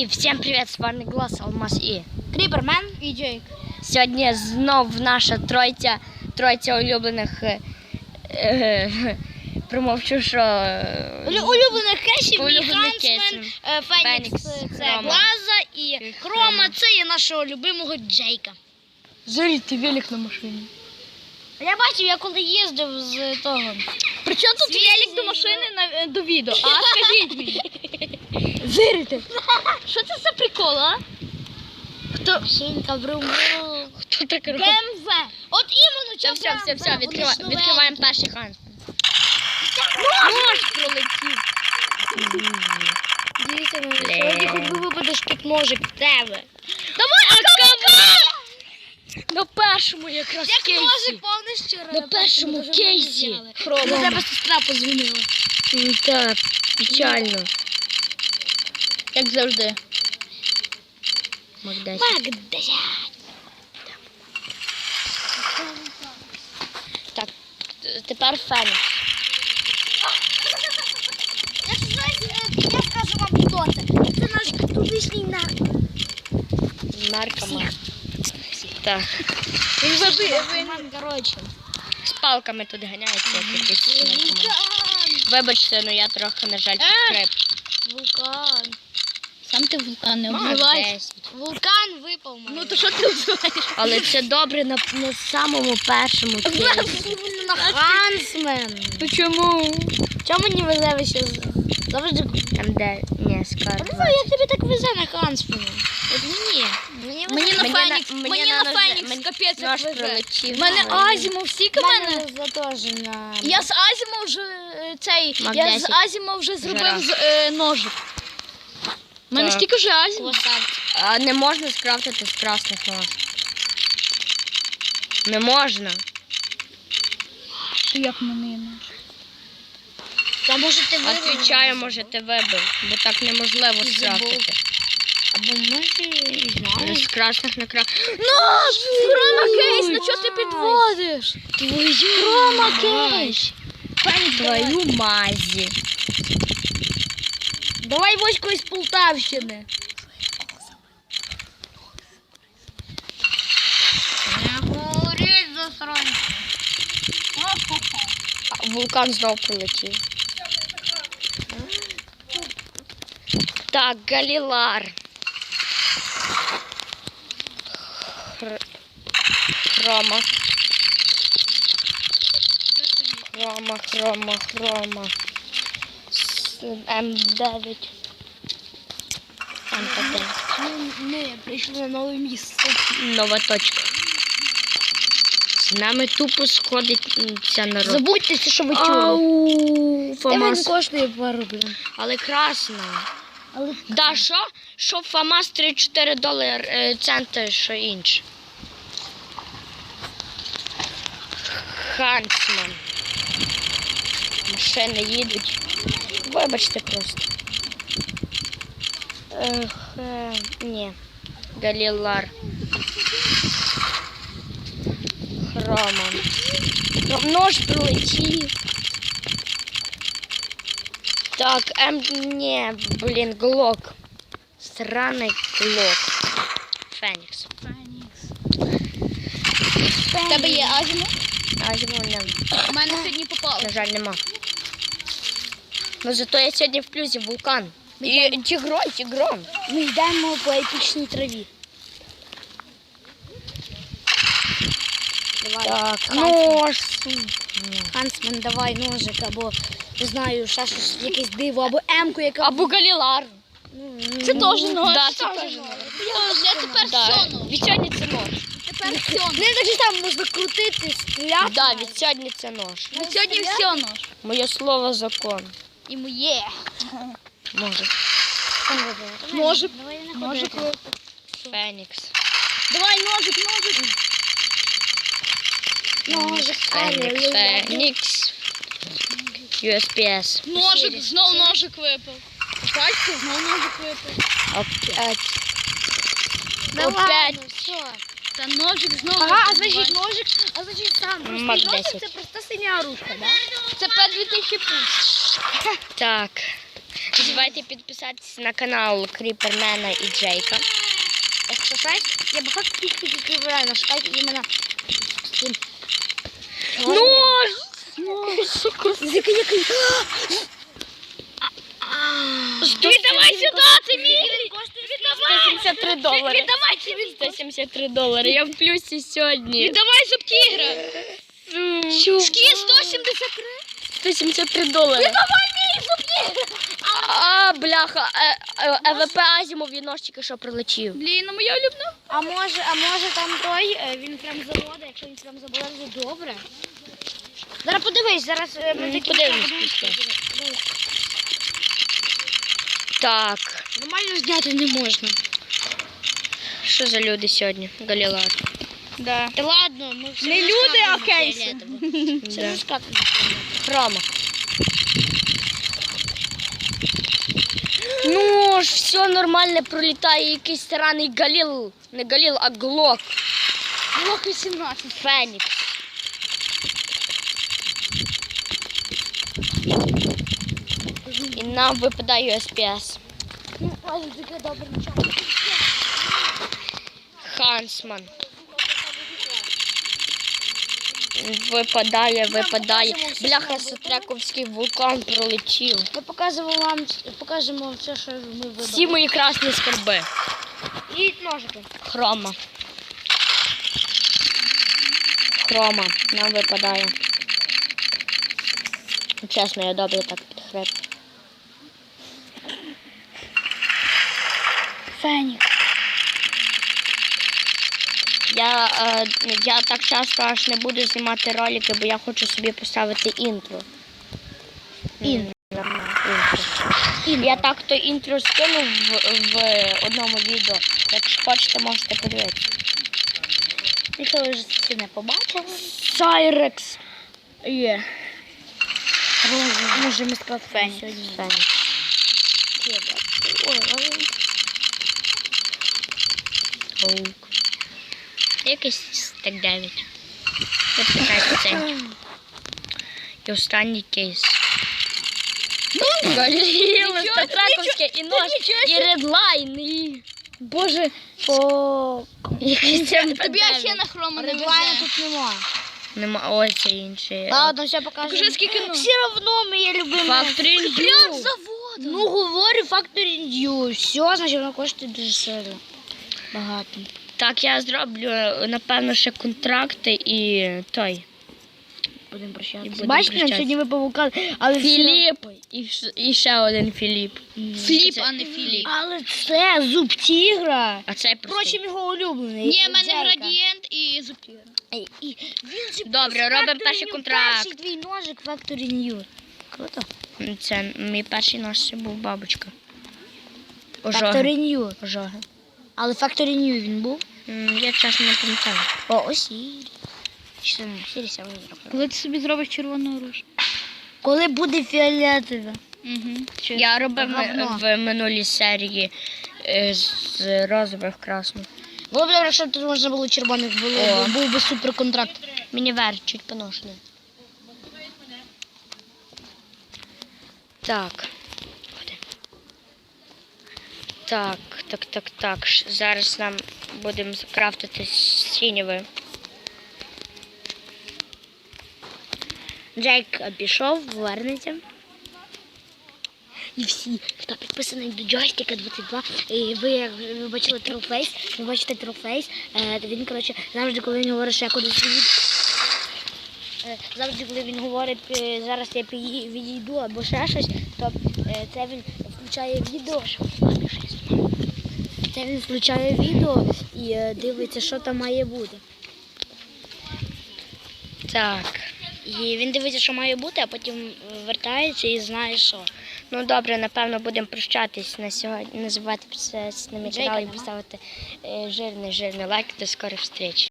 І всім привіт, з вами Глас, Алмаз і Кріпермен і Джейк. сьогодні знов наша тройця, тройця улюблених е, е, промовчу, що е, Улю- Улюблених кешів, мій Улюблених Хансмен, кешів. е, Фенікс, Фенікс, е, це Хрома. Глаза і І Хрома, Хрома. це є нашого любимого Джейка. Зоріть, ти велик на машині. Я бачив, я коли їздив з того. При чому тут велик до машини на, е, до відео? А скажіть мені. Зирите. Що це за прикол, а? Хто? Машинка, брум-брум. хто так робить? БМВ. От іменно Все, все, все, все, BMW, відкрива, вони ж новенькі. відкриваємо перший Ханс. Нож пролетів. Дивіться, ну, сьогодні хоч би випадеш тут ножик в тебе. Давай, а На першому якраз Як кейсі. ножик повний щиро. На першому кейсі. До тебе сестра позвонила. Так, печально. Як завжди. Магдась. Магдася. Так, тепер Фенікс. Я скажу вам хто це. Це наш тутішній нарко. Наркоман. Так. Він забив. коротше. З палками тут ганяється якийсь наркоман. Вибачте, ну я трохи, на жаль, підкреп. Вулкан. Сам ти вулкан не обзиваєш. Вулкан випав. Ну то що ти обзиваєш? Але це добре на, на самому першому на Хансмен. То чому? Чому мені везе ви ще завжди? Там де ні, скарб. Ну, як тобі так везе на Хансмена? От мені. Мені Мені на Фенікс, мені мені на на Фенікс капець як везе. Мене. Азімов, стільки мене. Я з Азімов вже е, цей, я з 10. Азімов вже зробив з, е, ножик. У мене стільки вже Азімов. Красавчик. А не можна скрафтити з красних нож. Не можна. Як мене є нож? Та може ти вибив? Отвічаю, може ти вибив, бо так неможливо скрафтити. Або може, не знаю. З красних на красних. Нож! Хрома кейс, ну чого ти підводиш? Твою Хрома кейс. Твою мазі. Давай Воську із Полтавщини. Не говоріть засранці. А, Вулкан знов прилетів. Так, Галілар. Хр... Хрома. Хрома, хрома, хрома. С- М9. МП9. Ми прийшли на нове місце. Нова точка. З нами тупо сходить ця народ. Забудьте, що ви чули. Фамас. коштує пару, блін. Але красно. Але Да, що? Що Фамас 3-4 долари е, центи, що інше. Хансман. Машини їдуть. Вибачте просто. Ех, е, ні. Галілар. Хрома. Хром- Нож прилетів. Так, ем, ні, блін, глок. Сраний глок. Фенікс. В тебе є Азімов? А йому не, У мене сьогодні попало. на жаль, нема. Ну зато я сьогодні в плюсі вулкан. І тігрон, тігрон. ми йдемо по епічній траві. Давай. Так, нож. Хансмен, давай ножик, або не знаю, ще щось, якесь диво, або емку, яка. Або Галілар. Це теж нож. Да, це теж нож. Я, тепер Да. все нож. Від сьогодні це нож. Тепер все. Не так же там можна крутити, стріляти. Да, від сьогодні це нож. На сьогодні все нож. Моє слово закон. І моє. Може. Ножик. Давай не Ножик. ходити. Фенікс. Давай ножик, ножик. Ножик, Фенікс. алілуя. Фенікс. USPS. Ножик, знов ножик випав. Бачите, знов ножик випав. Опять. Давай, Опять. ну, все. Та ножик знову. Ага, а значить ножик, а значить сам простий Мак ножик 10. це проста синя оружка, да? Це П2000 пульс. Так. Не забувайте підписатися на канал Кріпермена і Джейка. Якщо знаєш, я багато таких відео реально шукайте іменно з цим. Нож! Який, який? Віддавай сюди, це мій! 173 долари. Віддавай ці 173 долари. Я в плюсі сьогодні. Віддавай зуб тігра! Шкі 173! 173 долари. Віддавай мій зуб тігра! А, бляха, е, е, ЕВП Азімов і нож що прилетів. Блін, ну моя улюблена. А може, а може там той, е, він прям заводить, якщо він прям заводить, то добре. Зараз подивись, зараз е, ми такі подивимось подивимось. після. Так, Нормально зняти не можна. що за люди сьогодні? Галілар. Да. Та ладно, ми все Не люди, а кейси. Це Да. не скатно. Хрома. Ну ж, все нормально пролітає якийсь сраний Галіл. Не Галіл, а Глок. Блок 18. Фенікс. І нам випадає СПС. Але таке добре нічого. Хансман. Випадає, випадає. Бляха, Сотрековський вулкан пролетів. Ми показуємо вам, покажемо вам все, що ми вибрали. Всі мої красні скарби. І ножики. Хрома. Хрома. Нам випадає. Чесно, я добре так підхреп. Фенік. Я, е, я так часто аж не буду знімати ролики, бо я хочу собі поставити інтро. Інтро. Інтро. Я так то інтро скинув в, в одному відео. Якщо хочете, можете подивитися. Ви ж це не побачили. Сайрекс. Є. Може, ми сказати Фенік. сьогодні. Фенікс. Ой, Паук. Якийсь стек 9. Почекайте цей. І останній кейс. Галіло, Стакраковське і нож, і редлайн, і... Боже, по... Якийсь МП9. Тобі ще на хрому не Редлайна тут нема. Нема, ось це інший. Ладно, все покажемо. Покажи, скільки ну. Все равно моє любиме. Factory New. Прям з заводу. Ну, говорю, Factory New. Все, значить, воно коштує дуже сильно. Багато. Так, я зроблю, напевно, ще контракти і той. Будемо прощатися. Бачите, нам сьогодні випав вулкан, але Філіп і, і ще один Філіп. Фліп, Це- а не Філіп. Але це зуб тігра. А цей простий. Впрочем, його улюблений. Ні, в мене Дзерка. градієнт і зуб тігра. Ей, І він же Добре, робимо перший контракт. Перший твій ножик Factory New. Круто. Це мій перший нож це був бабочка. Ожоги. Factory New. Ожоги. Але Factory New він був. Я чесно не пам'ятаю. О, ось Сірі. Що там? Сірі саме зробив. Коли ти собі зробиш червону руж. Коли буде фіолетове. Угу. Я робив Говно. в минулій серії е, з розових красну. Було б добре, щоб тут можна було червоних було. О. Був би супер контракт. Мінівер чуть поношений. Так. Ходи. Так, так, так, так. Зараз нам будемо крафтити сінєве. Джейк пішов, вернеться. І всі, хто підписаний до джойстика 22, і ви, як ви бачили трофейс, ви бачите трофейс, е, він, коротше, завжди, коли він говорить, що я кудись відійду, е, завжди, коли він говорить, е, зараз я відійду або ще щось, то е, це він включає відео. Це він включає відео і е, дивиться, що там має бути. Так. І він дивиться, що має бути, а потім вертається і знає, що. Ну добре, напевно, будемо прощатись на сьогодні. Не забувайте підписатися на мій канал і поставити е, жирний, жирний лайк. До скорих встреч.